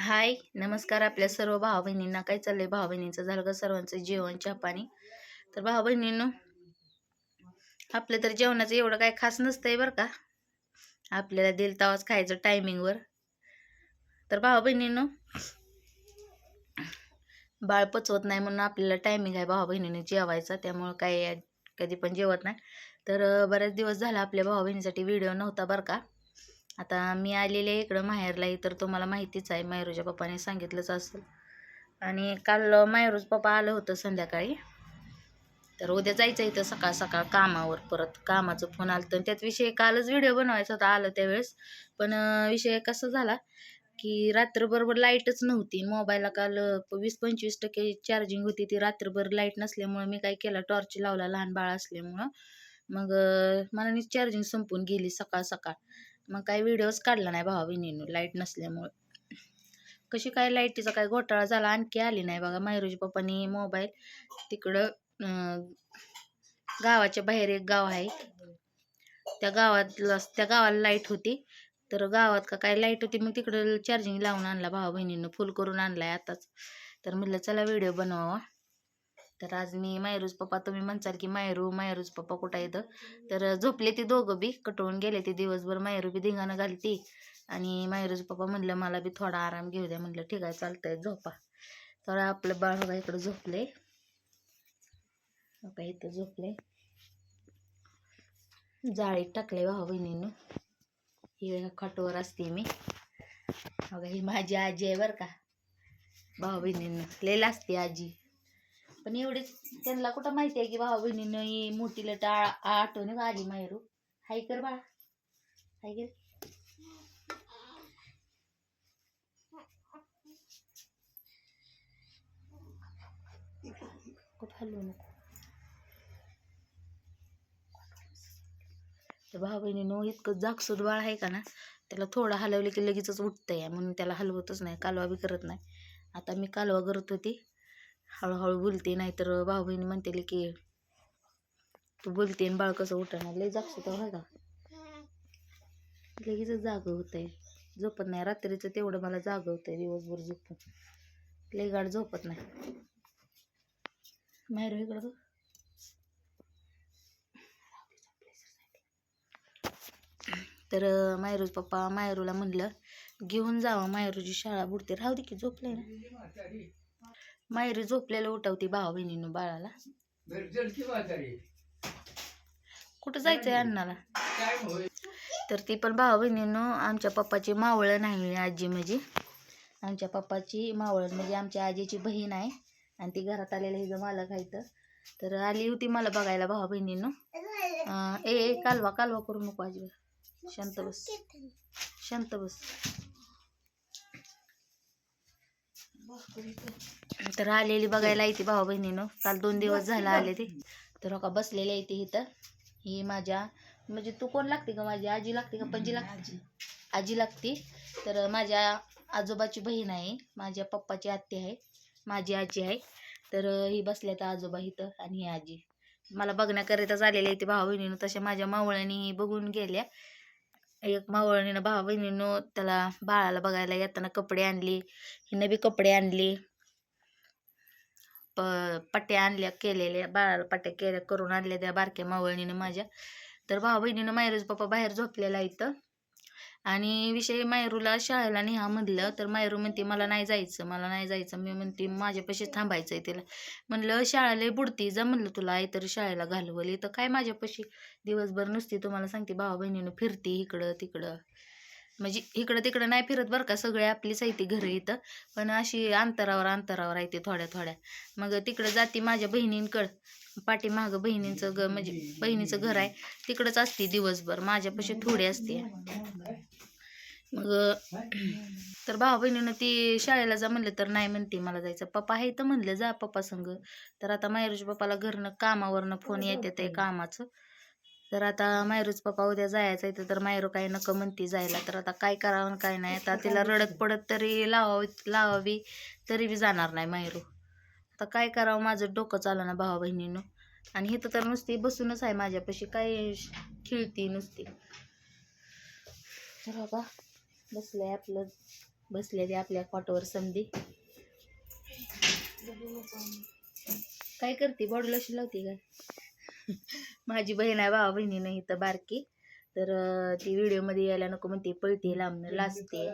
हाय नमस्कार आपल्या सर्व भाव बहिणींना काय चाललंय? भाव बहिणींचं झालं का सर्वांचं जेवण चहा पाणी? तर भावा बहिणींनो आपलं तर जेवणाचं एवढं काय खास नसतंय बरं का. आपल्याला दिल तवाच खायचं टायमिंगवर तर भावा बहिणींनो बाळ पचवत नाही म्हणून आपल्याला टायमिंग आहे भावा बहिणीने जेवायचा. त्यामुळं काय कधी पण जेवत नाही. तर बऱ्याच बरेच दिवस झाला आपल्या भावा बहिणीसाठी व्हिडिओ नव्हता बरं का. आता मी आलेले आहे इकडं माहेरला तर तुम्हाला माहितीच आहे मायरूच्या पप्पाने सांगितलंच असेल. आणि काल मायरूज पप्पा आलं होतं संध्याकाळी. तर उद्या जायचं इथं सकाळ सकाळ कामावर परत कामाचं फोन आलं तर त्यात विषय कालच व्हिडिओ बनवायचा होता आलं त्यावेळेस. पण विषय कसा झाला की रात्रभर लाईटच नव्हती. मोबाईलला काल वीस पंचवीस टक्के चार्जिंग होती. ती रात्रभर लाइट नसल्यामुळं मी काय केला टॉर्च लावला लहान बाळ असल्यामुळं. मग मला चार्जिंग संपून गेली सकाळ सकाळ. मग काही व्हिडिओज काढला नाही भावा बहिणीनं लाइट नसल्यामुळं. कशी काय लाईटीचा काय घोटाळा झाला आणखी आली नाही बघा मायरूजी पप्पानी मोबाईल तिकडं गावाच्या बाहेर एक गाव आहे. त्या गावातला त्या गावाला लाइट होती. तर गावात का काय लाइट होती मग तिकडं चार्जिंग लावून आणला भावा बहिणीनं फुल करून आणलाय आताच. तर म्हटलं चला व्हिडिओ बनवावा. तर आज मी मायरूज पप्पा तुम्ही म्हणचाल की मायरू मायरूज पप्पा कुठं येतं तर झोपले ती दोघं बी कटवून गेले ती दिवसभर मायरू बी धिंगाणं घालती. आणि मायरूज पप्पा म्हणलं मला बी थोडा आराम घेऊ द्या म्हणलं ठीक आहे चालतंय झोपा. तर आपलं बाळ बघा इकडं झोपले बघा इथं झोपले जाळीत टाकले भाऊ बहिणीनं. ही खाटवर असते मी. बघा ही माझी आजी आहे बरं का. भाऊ बहिणीनं. लय असते आजी. पण एवढीच. त्यांना कुठं माहिती आहे की भाऊ बहिणीनं मोठी लट आ- आठवण आली मायरू हाय कर बाळा. हाय कर. कुठं हलवू नको. तर भाऊ बहिणीनं इतकं जागसूद बाळ आहे का ना त्याला थोडं हलवलं की लगेचच उठतंय. म्हणून त्याला हलवतच नाही कालवा बी करत नाही. आता मी कालवा करत होती. हळूहळू बोलते नाहीतर भाऊ बहिणी म्हणते की तू बोलते आणि बाळ कसं उठणार? लय जागसूद आहे का. लगेच जाग होतंय. झोपत नाही. रात्रीचं तेवढं मला जाग होतंय दिवसभर झोपून. लय गाड झोपत नाही. माहेर इकडं बघ. तर मायरूज पप्पा मायरूला म्हणलं घेऊन जावं मायरूची शाळा बुडते. राहू दे की झोपले ना. मायरू झोपलेलं उठवती भावा बहिणीनं बाळाला. कुठं जायचंय अण्णाला तर ती पण भावा बहिणीनं आमच्या पप्पाची मावळं नाही आजी म्हणजे आमच्या पप्पाची मावळण म्हणजे आमच्या आजीची बहीण आहे. आणि ती घरात आलेलं मालक आहे इथं. तर आली होती मला बघायला भावा बहिणीनं. ए ए, कालवा कालवा करू नको आजी. शांत बस. शांत बस. तर आलेली बघायला येते भावा बहिणीनं. काल दोन दिवस झाला आले ते. तर हो का बसलेले येते इथं. ही माझ्या म्हणजे तू कोण लागते का माझी आजी लागते का? पणजी लागते? आजी. लागते. तर माझ्या आजोबाची बहीण आहे. माझ्या पप्पाची आत्या आहे. माझी आजी आहे. तर ही बसल्या तर आजोबा इथं आणि ही आजी. मला बघण्याकरिताच आलेले ते भावा बहिणीनं. तशा माझ्या मावळ्यानी बघून गेल्या. एक मावळणीनं भावा बहिणीनं त्याला बाळाला बघायला येताना कपडे आणली. हिनं बी कपडे आणले. प पट्ट्या आणल्या केलेल्या बाळाला पट्ट्या केल्या करून आणल्या त्या बारक्या मावळणीनं माझ्या. तर भाऊ बहिणीनं मायरज पप्पा बाहेर झोपलेला इथं. आणि विषय मायरूला शाळेला नेहा म्हणलं तर मायरू म्हणते मला नाही जायचं मला नाही जायचं. मी म्हणते माझ्यापाशी थांबायचं आहे तिला. म्हणलं शाळेला बुडती जा म्हणलं तुला आई तर शाळेला घालवली तर काय माझ्यापाशी दिवसभर नुसती तुम्हाला सांगते भावा बहिणीनं फिरती इकडं तिकडं म्हणजे इकडं तिकडं नाही फिरत बरं का सगळे आपलीच आहे ती घरं इथं. पण अशी अंतरावर अंतरावर आहे ती थोड्या थोड्या मग तिकडं जाते माझ्या बहिणींकडं. पाठीमागं बहिणींचं ग म्हणजे बहिणीचं घर आहे. तिकडंच असते दिवसभर. माझ्यापाशी थोडी असते. मग तर भावा बहिणीनं ती शाळेला जा म्हणलं तर नाही म्हणते मला जायचं. पप्पा आहे तर म्हणलं जा पप्पा संग. तर आता मायरूज पप्पाला घरनं कामावरनं फोन येते ते कामाचं. तर आता मायरूच पप्पा उद्या जायचं आहे तर मायरू काही नको म्हणते जायला. तर आता काय करावं काय नाही. आता तिला रडत पडत तरी लावावी लावावी तरी बी जाणार नाही मायरू आता काय करावं? माझं डोकं चाललं ना भावा बहिणीनं. आणि इथं तर नुसती बसूनच आहे माझ्यापाशी काय खिळती नुसती. तर बघा बसलंय आपलं बसले ते आपल्या कॉटवर समधी काय करते? बॉडी लोशन लावते काय? माझी बहीण आहे भावा बहिणीनं इथं बारकी. तर ती व्हिडिओमध्ये यायला नको म्हणते पळते लांबणं लाजते.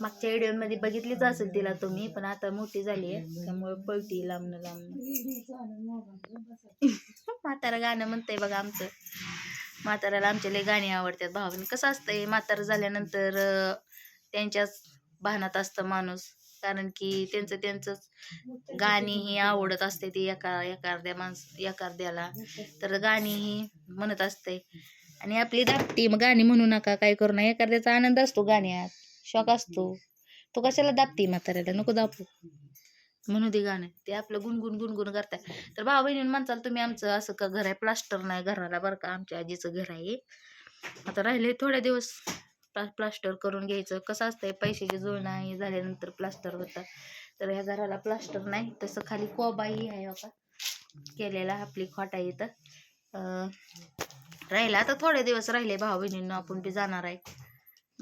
मागच्या व्हिडिओमध्ये बघितलीच असेल तिला तुम्ही पण आता मोठी झाली आहे त्यामुळे पळती लांबणं लांबणं म्हातारा गाणं म्हणतंय बघा आमचं. म्हाताऱ्याला आमच्या लय गाणी आवडतात. भावाने कसं असतंय म्हातारं झाल्यानंतर त्यांच्याच भानात असतं माणूस. कारण की त्यांचं त्यांचंच गाणी ही आवडत असते ती एका एखाद्या माणस एखाद्याला. तर गाणी ही म्हणत असते. आणि आपली दापटी मग गाणी म्हणू नका काय करू नये एखाद्याचा आनंद असतो गाण्यात. शौक असतो. तो कशाला दाबती म्हाताऱ्याला? नको दाबू. म्हणू दे गाणं. ते आपलं गुणगुण गुणगुण करताय तर भाऊ बहिणी म्हणचाल तुम्ही आमचं असं का घर आहे? प्लास्टर नाही घराला बरं का? आमच्या आजीचं घर आहे. आता राहिले थोडे दिवस. प्ला- प्लास्टर करून घ्यायचं. कसं असतंय पैशाची जुळणं हे झाल्यानंतर प्लास्टर होतं. तर ह्या घराला प्लास्टर नाही तसं खाली कोबाही आहे बघा. केलेला आपली खोटा इथं. राहिला आता थोडे दिवस राहिले भाऊ बहिणींना आपण बी जाणार आहे.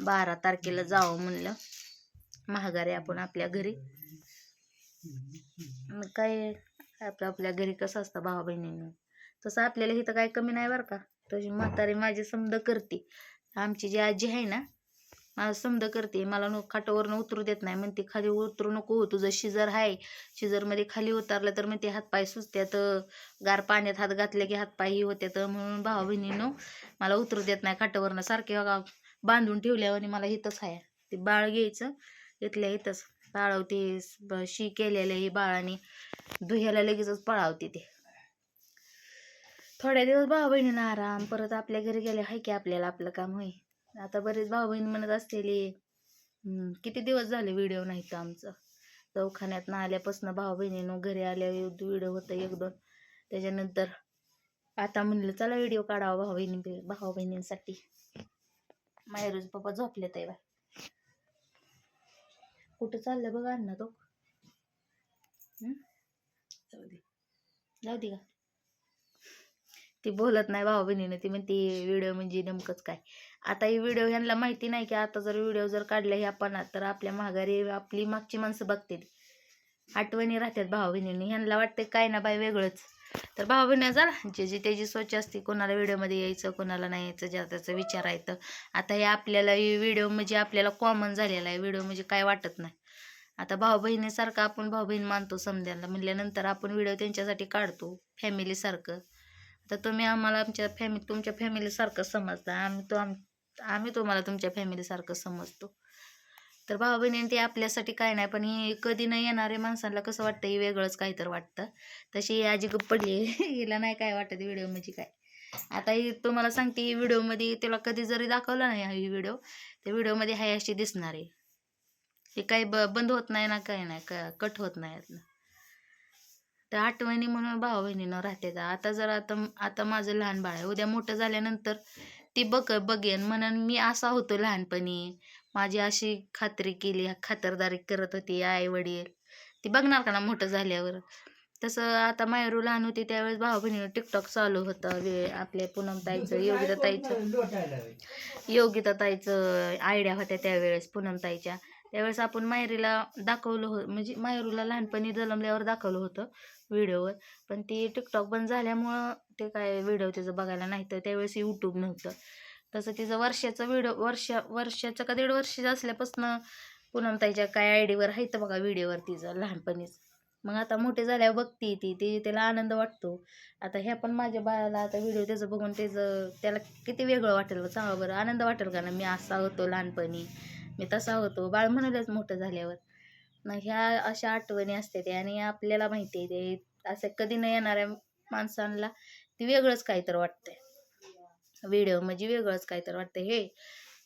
बारा तारखेला जावं म्हणलं. महागारी आपण आपल्या घरी. मग काय आपलं आपल्या घरी कसं असतं भावा बहिणींना तसं आपल्याला इथं काय कमी नाही बरं का? तशी म्हातारी माझी समद करते. आमची जी आजी आहे ना मला समद करते मला नो खाटावरनं उतरू देत नाही. म्हणते खाली उतरू नको हो तुझं शिजर आहे. शिजरमध्ये खाली उतरलं तर म्हणते हातपाय सुचत्यात गार पाण्यात हात घातले की हातपायही होत्यात. म्हणून भावा बहिणीनं मला उतरू देत नाही खाटावरनं सारखे बांधून ठेवल्यावर आणि मला इथंच आहे. ते बाळ घ्यायचं इथल्या इथंच. पाळवते ब- शी केलेलं हे बाळाने धुयाला लगेचच पळावते ते. थोड्या दिवस भाऊ बहिणींना आराम परत आपल्या घरी गेले हाय की आपल्याला आपलं काम होय. आता बरेच भाऊ बहीण म्हणत असलेली किती दिवस झाले व्हिडिओ नाही तर आमचं? दवाखान्यात ना आल्यापासून भाऊ बहिणीनं घरी आल्या व्हिडिओ होतं एक दोन. त्याच्यानंतर आता म्हणलं चला व्हिडिओ काढावा भाऊ बहिणी भाऊ बहिणींसाठी मायरूज पप्पा झोपलेत आहे बा कुठं चाललं बघा अण्णा तो? हं? जाऊ दे. का ती बोलत नाही भाऊ बहिणीनं ती म्हणते व्हिडिओ म्हणजे नेमकंच काय? आता ही व्हिडिओ ह्यांना माहिती नाही की आता जर व्हिडिओ जर काढला ह्या पणात तर आपल्या माघारी आपली मागची माणसं बघतील. आठवणी राहतात भाऊ बहिणींनी ह्यांना वाटतं काय ना बाई वेगळंच. तर भाऊ बहिणी झाला जे जी त्याची सोच असते कोणाला व्हिडिओमध्ये यायचं कोणाला नाही यायचं ज्या त्याचं विचारायचं आता हे आपल्याला व्हिडिओ म्हणजे आपल्याला कॉमन झालेला आहे. व्हिडिओ म्हणजे काय वाटत नाही. आता भाऊ बहिणीसारखं आपण भाऊ बहीण मानतो समजायला. म्हणल्यानंतर आपण व्हिडिओ त्यांच्यासाठी काढतो. फॅमिलीसारखं आता तुम्ही आम्हाला आमच्या फॅमिली तुमच्या फॅमिलीसारखं समजता. आम्ही तो आम आम्ही तुम्हाला तुमच्या फॅमिलीसारखं समजतो. तर भाऊ बहिणी ते आपल्यासाठी काय नाही पण ही कधी नाही येणाऱ्या माणसांना कसं वाटतं हे वेगळंच काही तर वाटतं. तशी ही आजी गप्प पडली. हिला नाही काय वाटत व्हिडिओ म्हणजे काय. आता ही तुम्हाला सांगते ही व्हिडिओमध्ये तिला कधी जरी दाखवलं नाही ही व्हिडिओ त्या व्हिडिओमध्ये हाय अशी दिसणार. आहे हे काही ब बंद होत नाही ना काही नाही क कट होत नाही यातनं तर आठवणी म्हणून भाऊ बहिणीनं राहते आता जर आता आता माझं लहान बाळ आहे. उद्या मोठं झाल्यानंतर ती बघ बघेन. म्हणून मी असा होतो लहानपणी. माझी अशी खात्री केली खातरदारी करत होती आई वडील ती बघणार का ना मोठं झाल्यावर? तसं आता मायरू लहान होती त्यावेळेस भाऊ बहिणीनं टिकटॉक चालू होतं. वे आपल्या पूनम ताईचं योगिता ताईचं योगिता ताईचं आयडिया होत्या त्यावेळेस पूनम ताईच्या त्यावेळेस आपण मायरीला दाखवलं हो म्हणजे मायरूला लहानपणी जन्मल्यावर दाखवलं होतं व्हिडिओवर. पण ती टिकटॉक बंद झाल्यामुळं ते काय व्हिडिओ तिचं बघायला नाही तर त्यावेळेस यूट्यूब नव्हतं. तसं तिचं वर्षाचं व्हिडिओ वर्ष वर्षाचं का दीड वर्षाचं असल्यापासून पूनमताईच्या काय आय डीवर आहे तर बघा व्हिडिओवर तिचं लहानपणीच. मग आता मोठे झाल्यावर बघते ती ती त्याला आनंद वाटतो. आता ह्या पण माझ्या बाळाला आता व्हिडिओ त्याचं बघून त्याचं त्याला किती वेगळं वाटेल सांगा बरं आनंद वाटेल का ना मी असा होतो लहानपणी. मी तसा होतो. बाळ म्हणालच मोठं झाल्यावर. मग ह्या अशा आठवणी असते ते आणि आपल्याला माहिती आहे ते असं कधी न येणाऱ्या माणसांना ते वेगळंच काहीतरी वाटतंय. व्हिडिओ म्हणजे वेगळंच काहीतरी वाटतं हे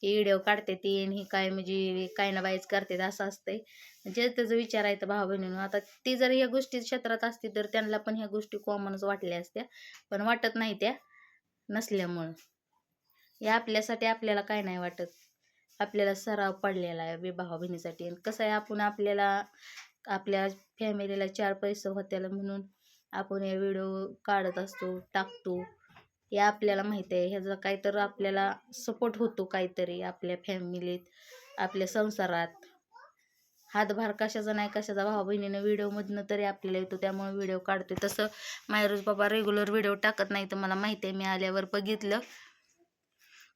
ही व्हिडिओ काढते ती आणि ही काय म्हणजे काय ना बायच करते असं असतंय. जे त्याचं विचार आहे तर भाऊ बहिणीनं आता ती जर ह्या गोष्टी क्षेत्रात असती तर त्यांना पण ह्या गोष्टी कॉमनच वाटल्या असत्या. पण वाटत नाही त्या नसल्यामुळं. या आपल्यासाठी आपल्याला काय नाही वाटत. आपल्याला सराव पडलेला आहे विवाह बहिणीसाठी. आणि कसं आहे आपण आपल्याला आपल्या फॅमिलीला चार पैसे होत्याला म्हणून आपण हे व्हिडिओ काढत असतो टाकतो. हे आपल्याला माहिती आहे. ह्याचा काहीतरी आपल्याला सपोर्ट होतो काहीतरी आपल्या फॅमिलीत आपल्या संसारात. हातभार कशाचा नाही कशाचा भाऊ बहिणीनं व्हिडिओमधनं तरी आपल्याला येतो त्यामुळे व्हिडिओ काढते तसं मायरोज बाबा रेग्युलर व्हिडिओ टाकत नाही तर मला माहिती आहे. मी आल्यावर बघितलं.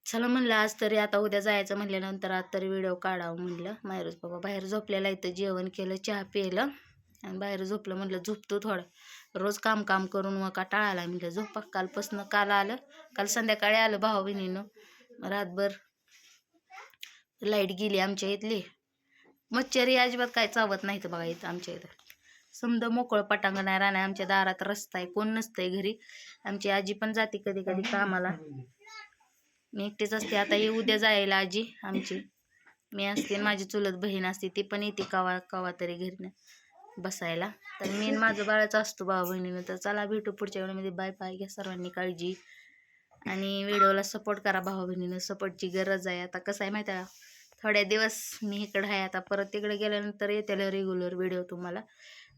चला म्हणलं आज तरी आता उद्या जायचं म्हणल्यानंतर आज तरी व्हिडिओ काढावं म्हणलं. मायरोज बाबा बाहेर झोपलेला इथं जेवण केलं चहा पिलं आणि बाहेर झोपलं म्हणलं झोपतो थोडं. रोज काम काम करून मग का टाळायला म्हणलं झोपा. कालपासनं काल आलं. काल संध्याकाळी आलं भाऊ बहिणीनं रातभर लाइट गेली आमच्या इथली. मच्छरी अजिबात काय चावत नाही तर बघा इथं आमच्या इथं. समजा मोकळं पटांगण आहे राहणार. आमच्या दारात रस्ता आहे कोण नसतंय घरी. आमची आजी पण जाते कधी कधी कामाला. मी एकटीच असते. आता ये उद्या जायला आजी आमची. मी असते. माझी चुलत बहीण असते. ती पण येते कवा कवा तरी घरी बसायला. तर मेन माझं बाळाचं असतो भाऊ बहिणीनं. तर चला भेटू पुढच्या वेळेमध्ये. बाय बाय घ्या सर्वांनी काळजी. आणि व्हिडिओला सपोर्ट करा भाऊ बहिणीनं. सपोर्टची गरज आहे. आता कसं आहे माहिती आहे थोड्या दिवस मी इकडं आहे. आता परत तिकडे गेल्यानंतर येते रेग्युलर व्हिडिओ तुम्हाला.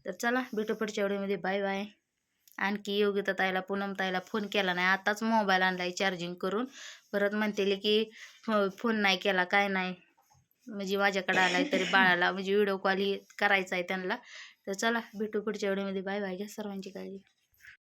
तर चला भेटू पुढच्या व्हिडिओमध्ये बाय बाय आणखी योगिता ताईला पूनम ताईला फोन केला नाही. आताच मोबाईल आणलाय चार्जिंग करून. परत म्हणतील की हो, फोन नाही केला काय नाही. म्हणजे माझ्याकडे आलाय तरी बाळाला म्हणजे व्हिडिओ कॉल करायचा आहे त्यांना. तर चला भेटू पुढच्या व्हिडिओमध्ये बाय बाय घ्या सर्वांची काळजी.